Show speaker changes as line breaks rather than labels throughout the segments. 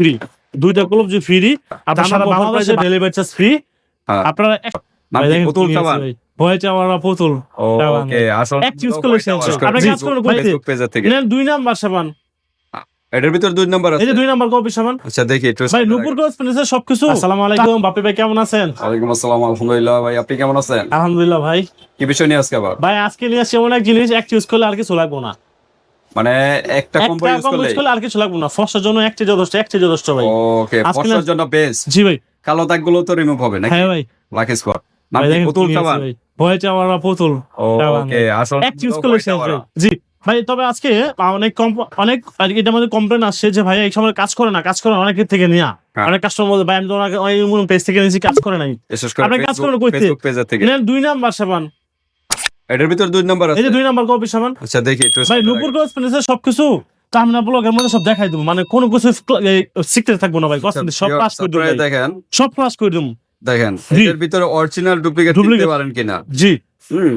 Free দুইটা কলবজি free আপনার সারা বাংলাদেশে ডেলিভারি চার্জ ফ্রি। আপনারা আমার
ওকে আসল
এক করলে শেষ। কাজ করুন, দুই নাম্বার সাবান।
এটার ভিতর দুই নাম্বার
এই
আছে?
যে দুই নাম্বার কপি
আচ্ছা দেখি একটু
ভাই নুপুর ক্রস ফিনিশে সবকিছু। আসসালামু আলাইকুম। বাপি ভাই কেমন আছেন?
ওয়ালাইকুম আসসালাম আলহামদুলিল্লাহ ভাই আপনি কেমন আছেন?
আলহামদুলিল্লাহ ভাই।
কি বিষয় নিয়ে আজকে আবার?
ভাই আজকে নিয়ে আসছি এমন এক জিনিস এক ইউজ করলে আর কিছু লাগবো না।
মানে একটা কোম্পানি ইউজ করলে
আর কিছু লাগবো না। ফর্সার জন্য একটি যথেষ্ট একটি যথেষ্ট ভাই।
ওকে
না-
জন্য বেস্ট
জি ভাই।
কালো দাগগুলো তো রিমুভ হবে নাকি?
হ্যাঁ ভাই।
লাকি নাম কি? পুতুল।
ভয়েছে আমার পুতুল
ওকে আসল
এক ইউজ করলে শেষ। জি। ভাই তবে আজকে অনেক কম অনেক এটা আমাদের কমপ্লেন আসছে যে ভাই এই সময় কাজ করে না কাজ করে অনেকের থেকে নেওয়া
হ্যাঁ।
অনেক কাস্টমার বলতে ভাই আমি তো ওই পেজ থেকে নিয়েছি কাজ করে নাই।
করে
আপনি কাজ কইতে?
থেকে?
দুই নাম্বার সাবান।
এটার ভিতর দুই নাম্বার
এই যে দুই নাম্বার কপি সাবান।
আচ্ছা দেখি একটু
ভাই নুপুর ক্রস ফিনিশে সবকিছু টার্মিনাল ব্লগের মধ্যে সব দেখাই দেবো। মানে কোনো কিছু সিক্রেট থাকব না ভাই কসমেটিক সব করে দেবো
দেখেন।
সব করে দেবো।
দেখেন
জি।
এটার ভিতরে অরিজিনাল ডুপ্লিকেট দিতে পারেন কিনা।
জি।
হুম।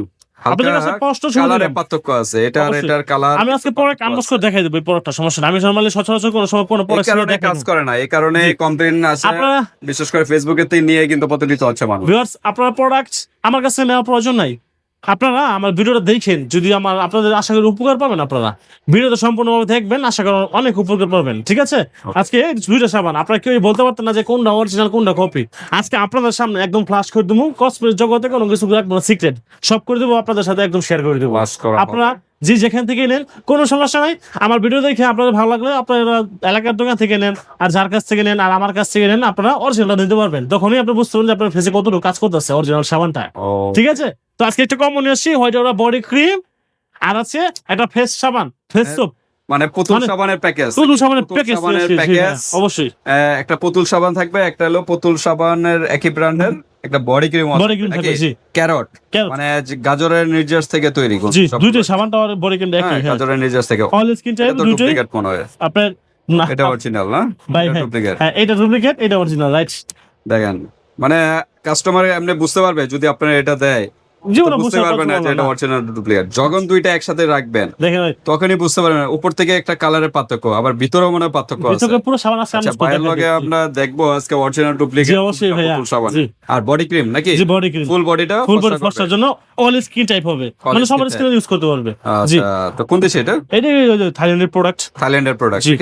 পার্থক্য আছে। এটা আর এটার কালার
আমি আজকে পরে করে দেখাই দেবো পরটা সমস্যা না আমি নর্মালি সচরাচর কোনো সময় কোনো পরে
কারণে কাজ করে না। এই কারণে কমপ্লেন আসে। বিশেষ করে ফেসবুকে নিয়ে কিন্তু প্রতিনিধিত হচ্ছে মানুষ।
ভিউয়ার্স আপনারা প্রোডাক্ট আমার কাছে নেওয়ার প্রয়োজন নাই। আপনারা আমার ভিডিওটা দেখেন যদি আমার আপনাদের আশা করি উপকার পাবেন আপনারা। ভিডিওটা সম্পূর্ণভাবে দেখবেন আশা করি অনেক উপকার পাবেন ঠিক আছে? আজকে দুইটা সাবান আপনারা কেউ বলতে পারতেন না যে কোনটা অরিজিনাল কোনটা কপি আজকে আপনাদের সামনে একদম ফ্লাশ করে দেবো কসমেটিক জগতে কোনো কিছু রাখব সিক্রেট সব করে দেবো আপনাদের সাথে একদম শেয়ার করে দেবো। আপনারা যে যেখান থেকে নেন কোনো সমস্যা নাই। আমার ভিডিও দেখে আপনাদের ভালো লাগলে আপনারা এলাকার দোকান থেকে নেন আর যার কাছ থেকে নেন আর আমার কাছ থেকে নেন আপনারা অরিজিনাল নিতে পারবেন। তখনই আপনি বুঝতে পারবেন যে আপনার ফেসে কতটুকু কাজ করতেছে অরিজিনাল সাবানটা ঠিক আছে? তো আজকে একটা কম মনে আসছি হোয়াইট ওরা বডি ক্রিম আর আছে একটা ফেস সাবান ফেস
হ্যাঁ,
সোপ
মানে পুতুল
মানে-
সাবানের প্যাকেজ
পুতুল সাবানের প্যাকেজ
সাবানের package।
অবশ্যই।
একটা পুতুল সাবান থাকবে একটা হলো পুতুল সাবানের একই ব্র্যান্ডের একটা বডি ক্রিম
বডি ক্রিম থাকে জি।
ক্যারট মানে গাজরের নির্যাস থেকে তৈরি কোন-
জি দুইটা সাবানটা আর বডি
ক্রিম
একই
গাজরের নির্যাস থেকে।
অল স্কিন টাইপ
মনে হয়।
আপনার না।
এটা অরিজিনাল না?
হ্যাঁ। হ্যাঁ এটা ডুপ্লিকেট এটা অরিজিনাল রাইট
দেখেন মানে কাস্টমার এমনি বুঝতে পারবে যদি আপনার এটা দেয়
জীবনে
তো বুঝতে পারবে না যে এটা অরিজিনাল ডুপ্লিকেট যখন দুইটা একসাথে রাখবেন। তখনই বুঝতে পারবেন উপর থেকে একটা কালারের পার্থক্য আবার ভিতরেও মনে পার্থক্য আছে।
ভিতরে পুরো সাবান আছে
বাইরের লগে আমরা দেখব আজকে অরিজিনাল ডুপ্লিকেট
অবশ্যই ভাইয়া।
সাবান। আর বডি ক্রিম নাকি?
জি বডি ক্রিম
ফুল বডিটা
ফুল বডি ফর্সার জন্য অল স্কিন টাইপ হবে। মানে সবার স্কিন ইউজ করতে পারবে। জি।
তো কোন দেশে এটা?
এটা থাইল্যান্ডের প্রোডাক্ট
থাইল্যান্ডের প্রোডাক্ট
জি।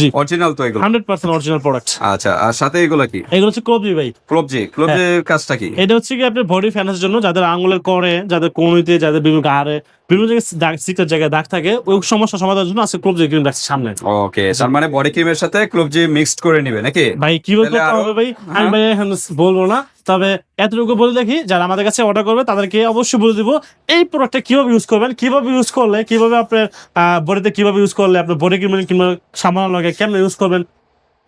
জি।
অরিজিনাল তো এগুলো।
হান্ড্রেড পার্সেন্ট অরিজিনাল প্রোডাক্ট
আচ্ছা আর সাথে এগুলো কি?
এগুলো হচ্ছে ক্লোবজি ভাই।
ক্লোবজি ক্লোবজির কাজটা কি?
এটা হচ্ছে কি আপনার বডি ফ্যানের জন্য যাদের আঙুলের করে যাদের কোনিতে যাদের বিভিন্ন গাড়ে বিভিন্ন জায়গায় সিক্রেট জায়গায় দাগ থাকে ওই সমস্যা সমাধানের জন্য আছে ক্লোবজি ক্রিম রাখছে সামনে।
ওকে তার মানে বডি ক্রিমের সাথে ক্লোবজি মিক্সড করে নিবে নাকি?
ভাই করতে
আরো-
হবে ভাই? আমি ভাই এখন বলব না তবে এতটুকু বলে দেখি যারা আমাদের কাছে অর্ডার করবে তাদেরকে অবশ্যই বলে দিব এই প্রোডাক্টটা কীভাবে ইউজ করবেন কীভাবে ইউজ করলে কীভাবে আপনার বডিতে কীভাবে ইউজ করলে আপনার বডি ক্রিম কিংবা সামান্য লাগে কেমন ইউজ করবেন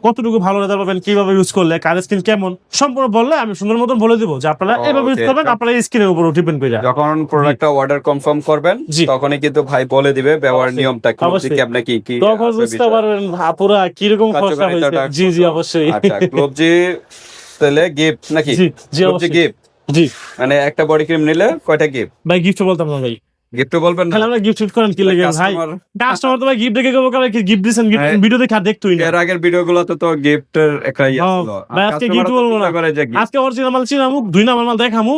কতটুকু ভালো রেজাল্ট পাবেন কীভাবে ইউজ করলে কার স্কিন কেমন সম্পূর্ণ বললে আমি সুন্দর মতন বলে দিব যে আপনারা এভাবে ইউজ. করবেন আপনার স্কিনের উপর ডিপেন্ড করে
যখন প্রোডাক্টটা অর্ডার কনফার্ম করবেন। তখনই কিন্তু ভাই বলে দিবে ব্যবহার নিয়মটা ক্লোবজি
অবশ্যই।
কেমনে কি কি
তখন বুঝতে। পারবেন আপুরা কীরকম খরচা
কার্যকারিতাটা
হয়েছে। জি জি অবশ্যই।
আচ্ছা ক্লোবজি তাহলে গিফট নাকি?
জি জি
গিফট
জি
মানে একটা বডি ক্রিম নিলে কয়টা গিফট
ভাই গিফট বলতাম না ভাই।
গিফট বলবেন না
আমরা গিফট করেন কি লাগে ভাই কাস্টমার তো ভাই গিফট দেখে কেবল করে গিফট দিছেন। ভিডিও দেখে আর দেখতোই না
এর আগের ভিডিও গুলোতে তো গিফটের একটা ইয়ে
হ্যাঁ,
ছিল।
আজকে
গিফট
বলব না। আজকে অরিজিনাল মাল চিনামু দুই নাম্বার মাল দেখামু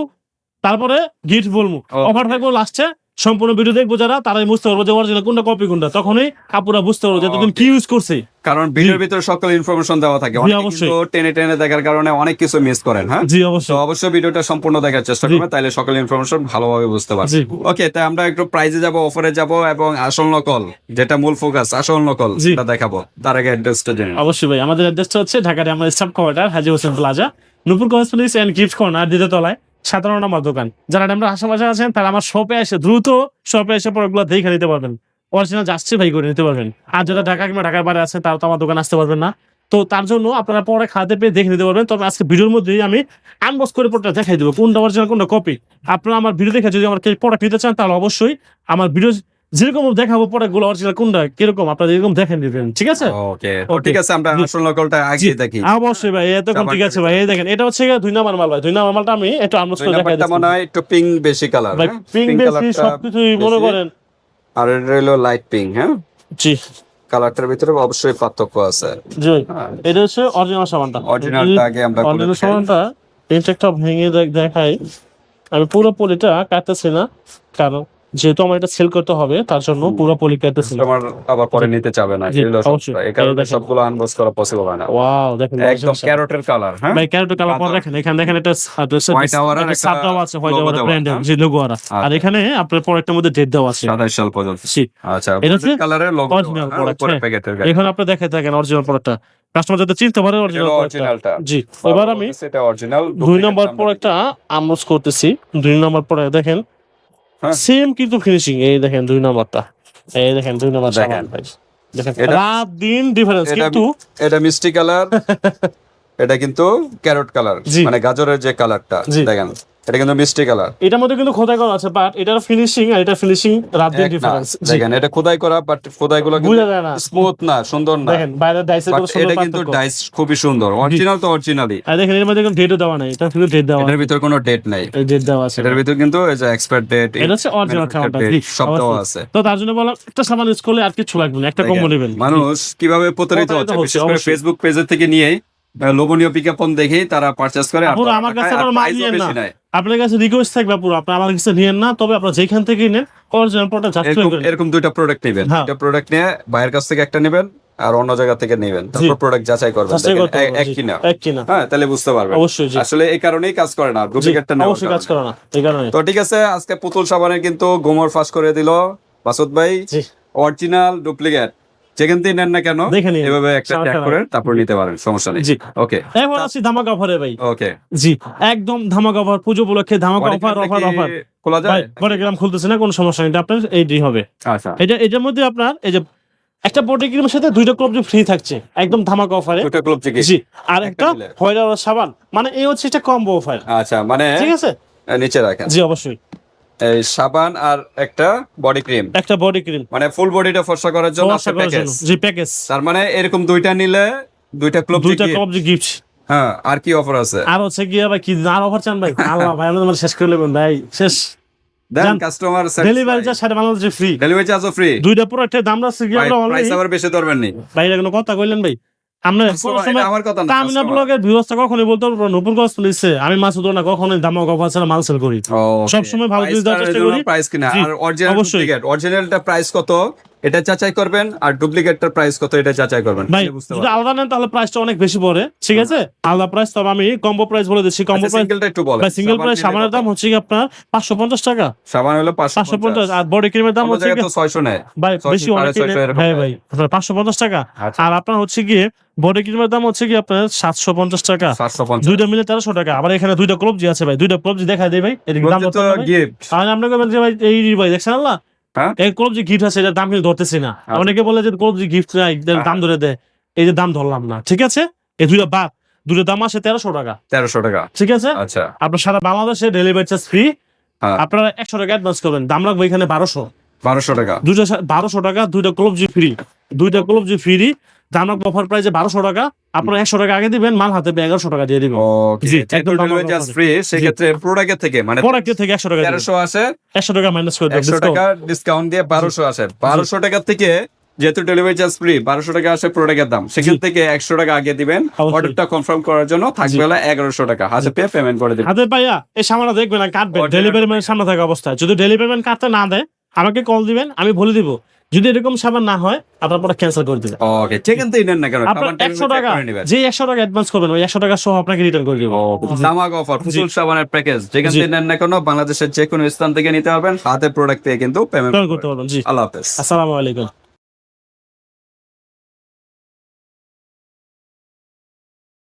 তারপরে গিফট বলমু। অফার থাকব লাস্টে সম্পূর্ণ ভিডিও দেখব যারা তারাই বুঝতে পারব যে অরিজিনাল কোনটা কপি কোনটা। তখনই কাপুরা বুঝতে পারব যে তুমি কি ইউজ করছে।
কারণ ভিডিওর ভিতরে সকল ইনফরমেশন দেওয়া থাকে।
অবশ্যই।
কিন্তু টেনে টেনে দেখার কারণে অনেক কিছু মিস করেন হ্যাঁ?
জি অবশ্যই।
অবশ্যই ভিডিওটা সম্পূর্ণ দেখার চেষ্টা। করবেন তাহলে সকল ইনফরমেশন ভালোভাবে বুঝতে পারবেন। ওকে তাই আমরা একটু প্রাইজে যাব অফারে যাব এবং আসল নকল যেটা মূল ফোকাস আসল নকল সেটা দেখাবো। তার আগে অ্যাড্রেসটা জেনে
অবশ্যই ভাই আমাদের অ্যাড্রেসটা হচ্ছে ঢাকার আমাদের staff quarter Haji Hossain plaza Nupur cosmetics and gift corner দ্বিতীয় তলায়। সাধারণ আমার দোকান। যারা আমরা আশেপাশে আছেন, তারা আমার শপে এসে দ্রুত শপে এসে প্রোডাক্টগুলো দেখে নিতে পারবেন। অরিজিনাল ভাই করে নিতে পারবেন। আর যারা ঢাকা কিংবা ঢাকার বাইরে আছে তারা তো আমার দোকান আসতে পারবেন না। তো তার জন্য আপনারা পরে খাতে পেয়ে দেখে নিতে পারবেন। তবে আজকে ভিডিওর মধ্যেই আমি আনবক্স করে প্রোডাক্ট দেখাই দেবো। কোনটা অরিজিনাল কোনটা কপি আপনারা আমার ভিডিও দেখে যদি আমার প্রোডাক্ট নিতে চান, তাহলে অবশ্যই আমার ভিডিও যেরকম দেখাবো প্রোডাক্টগুলো অরিজিনাল কোনটা কীরকম আপনারা এরকম দেখে নেবেন ঠিক আছে?
ওকে ঠিক আছে আমরা আসল নকলটা আগে দেখি।
অবশ্যই ভাই এতক্ষণ ঠিক আছে ভাই এই দেখেন এটা হচ্ছে দুই নাম্বার মাল ভাই দুই নাম্বার মালটা আমি একটু করে দেখাই
নাম্বারটা মনে হয় একটু পিঙ্ক বেশি কালার
ভাই পিঙ্ক বেশি সবকিছুই মনে করেন।
আর এটা হলো লাইট পিঙ্ক হ্যাঁ?
জি।
কালারটার ভিতরে অবশ্যই পার্থক্য আছে।
জি এটা হচ্ছে অরিজিনাল সাবানটা।
অরিজিনালটা আগে আমরা
অরিজিনাল। সাবানটা ইনটেকটা ভেঙে দেখ- দেখাই। আমি পুরো পলিটা কাটতেছি না কারণ যেহেতু আমার এটা সেল করতে হবে তার জন্য পুরো পলি কাটতেছি না
কাস্টমার আবার পরে নিতে চাবে না। এই কারণে সবগুলো আনবক্স করা পসিবল হয় না।
ওয়াও দেখেন
একদম ক্যারোটের কালার হ্যাঁ?
ভাই ক্যারেট কালার পর দেখেন এখানে দেখেন এটা
White hour আর একটা
আছে হোয়াইট
logo
ব্র্যান্ড
হ্যাঁ?
যে লোগো আর। আর। এখানে আপনার প্রোডাক্টের মধ্যে ডেট দেওয়া আছে।
সাতাশ সাল পর্যন্ত। আচ্ছা
এটা হচ্ছে
কালারের লোগো
হ্যাঁ।
প্যাকেটের
এখানে আপনি দেখে থাকেন অরিজিনাল প্রোডাক্টটা কাস্টমার যাতে চিনতে পারে অরিজিনাল
অরিজিনালটা
জি এবার আমি
সেটা অরিজিনাল
দুই নম্বর প্রোডাক্টটা আনবক্স করতেছি। দুই নম্বর প্রোডাক্ট দেখেন
হ্যাঁ।
সেম কিন্তু ফিনিশিং এই দেখেন দুই নম্বরটা। এই দেখেন দুই নম্বর
দেখেন।
রাত দিন ডিফারেন্স কিন্তু
এটা মিষ্টি কালার। এটা কিন্তু ক্যারট কালার মানে গাজরের যে কালারটা দেখেন এটা কিন্তু মিষ্টি কালার।
এটার মধ্যে কিন্তু খোদাই করা আছে বাট এটার ফিনিশিং আর এটা ফিনিশিং রাত দিন ডিফারেন্স
দেখেন এটা খোদাই করা বাট খোদাই গুলো স্মুথ না। সুন্দর না।
দেখেন বাইরে
বাট
কত সুন্দর
এটা কিন্তু ডাইস খুবই সুন্দর অরিজিনাল তো অরিজিনালি
আর দেখেন এর মধ্যে কোনো ডেটও দেওয়া নাই এটা শুধু ডেট দেওয়া
এটার ভিতর কোনো ডেট নাই।
ডেট দেওয়া আছে।
এটার ভিতর কিন্তু এই যে এক্সপায়ার ডেট
এটা হচ্ছে অরিজিনাল খাবারটা
সব দেওয়া আছে।
তো তার জন্য বলা একটা সাবান ইউজ করলে আর কিছু লাগবে না একটা কম
দেখেন,
নেবেন
মানুষ কীভাবে প্রতারিত হচ্ছে বিশেষ করে ফেসবুক পেজের থেকে নিয়ে লোভনীয় বিজ্ঞাপন দেখেই তারা পারচেজ করে আর
আমার কাছে না। আপনার কাছে রিকোয়েস্ট থাকবে পুরো আপনি আমার কাছে নিয়েন না তবে আপনার যেখান থেকে নেন অরিজিনাল প্রোডাক্ট
এরকম দুইটা প্রোডাক্ট নেবেন।
হ্যাঁ।
দুইটা প্রোডাক্ট নিয়ে বাইরের কাছ থেকে একটা নেবেন আর অন্য জায়গা থেকে নেবেন। তারপর প্রোডাক্ট যাচাই করবেন। এক-। কিনা।
এক কিনা।
হ্যাঁ তাহলে বুঝতে পারবেন।
অবশ্যই
আসলে এই কারণেই কাজ করে না ডুপ্লিকেটটা নেওয়ার
অবশ্যই কাজ করে না এই কারণে।
তো ঠিক আছে আজকে পুতুল সাবানের কিন্তু গোমর ফাঁস করে দিল মাসুদ ভাই। অরিজিনাল ডুপ্লিকেট যেখান থেকে নেন না কেন। এভাবে একটা ট্যাগ
নাই।
করে তারপর নিতে পারেন সমস্যা নেই।
জি।
ওকে
এবার আসি ধামাকা অফারে ভাই।
ওকে
জি একদম ধামাকা অফার পুজো উপলক্ষে ধামাকা অফার অফার অফার
খোলা যায়?
বডি গ্রাম খুলতেছে না কোনো সমস্যা নেই। আপনার এইটাই হবে।
আচ্ছা।
এটা এটার মধ্যে আপনার এই যে একটা বডি ক্রিমের সাথে দুইটা ক্লব ফ্রি থাকছে একদম ধামাকা অফারে
দুটো ক্লব থেকে
জি আর একটা আর সাবান। মানে এই হচ্ছে এটা কম্বো অফার
আচ্ছা মানে
ঠিক আছে?
নিচে রাখেন।
জি অবশ্যই।
এই সাবান আর একটা বডি ক্রিম
একটা বডি ক্রিম
মানে ফুল বডিটা ফর্সা করার জন্য
করার
প্যাকেজ
জি প্যাকেজ
তার মানে এরকম দুইটা নিলে দুইটা ক্লব
দুইটা ক্লব গিফট
হ্যাঁ আর কি অফার আছে?
আর হচ্ছে গিয়ে ভাই কি আর অফার চান ভাই? আল্লাহ ভাই আমরা শেষ করে নেবেন ভাই। শেষ।
দেন কাস্টমার
ডেলিভারি চার্জ বাংলাদেশে ফ্রি
ডেলিভারি চার্জও ফ্রি
দুইটা প্রোডাক্টের দাম রাখছে গিয়ে আমরা
প্রাইস আবার বেশি ধরবেন নি।
বাইরে কোনো কথা কইলেন ভাই? আমরা
কথা
কখনোই বলতে পারব পুলিশে আমি মাছ না কখনোই দাম অফার ছাড়া মাল সেল করি সবসময় ভালো জিনিস দেওয়ার চেষ্টা করি।
কিনা। আর
অবশ্যই।
কত এটা যাচাই করবেন আর ডুপ্লিকেটটার প্রাইস কত এটা যাচাই করবেন
ভাই যদি আলাদা নেন তাহলে প্রাইসটা অনেক বেশি পড়ে ঠিক আছে? আলাদা প্রাইস তবে আমি কম্বো প্রাইস বলে দিচ্ছি কম্বো প্রাইস
সিঙ্গেলটা একটু বলেন।
ভাই সিঙ্গেল প্রাইস
নিলে
সাবানের দাম হচ্ছে কি আপনার পাঁচশো পঞ্চাশ টাকা?
সাবান হলো
পাঁচশো পঞ্চাশ।
550
আর বডি ক্রিমের দাম হচ্ছে কি
600 নেয়।
ভাই বেশি অনেক
ছয়শো
ভাই ভাই আপনার পাঁচশো পঞ্চাশ টাকা।
আচ্ছা।
আর আপনার হচ্ছে গিয়ে বডি ক্রিমের দাম হচ্ছে কি আপনার সাতশো পঞ্চাশ টাকা।
750
দুইটা মিলে তেরোশো টাকা। আবার এখানে দুইটা ক্লবজি আছে ভাই। দুইটা ক্লবজি দেখা দেয় ভাই। এর দাম কত ভাই? আর আপনি বলবেন ভাই এই ভাই দেখছেন আল্লাহ?
হ্যাঁ?
এই ক্লব গিফট আছে এটার দাম কিন্তু ধরতেছি না।
আচ্ছা।
অনেকে বলে যে কলবজি গিফট নাই দাম ধরে দেয়। এই যে দাম ধরলাম না ঠিক আছে? এই দুইটা বাদ। দুটো দাম আসে তেরোশো টাকা।
তেরোশো টাকা।
ঠিক আছে?
আচ্ছা।
আপনার সারা বাংলাদেশে ডেলিভারি চার্জ ফ্রি
হ্যাঁ।
আপনারা একশো টাকা অ্যাডভান্স করবেন দাম রাখব এখানে বারোশো।
বারোশো টাকা।
দুইটা বারোশো টাকা দুইটা ক্লব জি ফ্রি দুইটা কলবজি ফ্রি দাম অফার প্রাইসে বারোশো টাকা আপনারা একশো টাকা আগে দিবেন মাল হাতে এগারোশো টাকা দিয়ে দিবেন।
ফ্রি সেক্ষেত্রে প্রোডাক্টের থেকে মানে
প্রোডাক্টের থেকে একশো টাকা
1300 আসে
একশো টাকা মাইনাস করে
একশো টাকা ডিসকাউন্ট দিয়ে বারোশো আসে বারোশো টাকা থেকে যেহেতু ডেলিভারি চার্জ ফ্রি বারোশো টাকা আসে প্রোডাক্টের দাম। সেখান থেকে একশো টাকা আগে দিবেন অর্ডারটা কনফার্ম করার জন্য থাকবে এগারোশো টাকা। হাতে পেয়ে পেমেন্ট করে দিবেন।
হাতে পাইয়া এই সামানটা দেখবেন কাটবেন। ডেলিভারি ম্যান সামনে থাকা অবস্থায়। যদি ডেলিভারি ম্যান কাটতে না দেয় আমাকে কল দিবেন আমি বলে দিব। যদি এরকম সাবান না হয় আপনার পরে ক্যান্সেল করে দিবেন।
ওকে চিকেন তো নেন না কেন?
আপনার একশো টাকা যে একশো টাকা অ্যাডভান্স করবেন ওই একশো টাকা সহ আপনাকে রিটার্ন করে দিব।
দামাগ অফার ফুসুল সাবানের প্যাকেজ চিকেন
তো
থেকে নেন না কেন বাংলাদেশের যে কোনো স্থান থেকে নিতে পারবেন হাতে প্রোডাক্ট দিয়ে কিন্তু পেমেন্ট
করতে পারবেন জি।
আল্লাহ হাফেজ।
আসসালামু আলাইকুম।